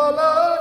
babalar.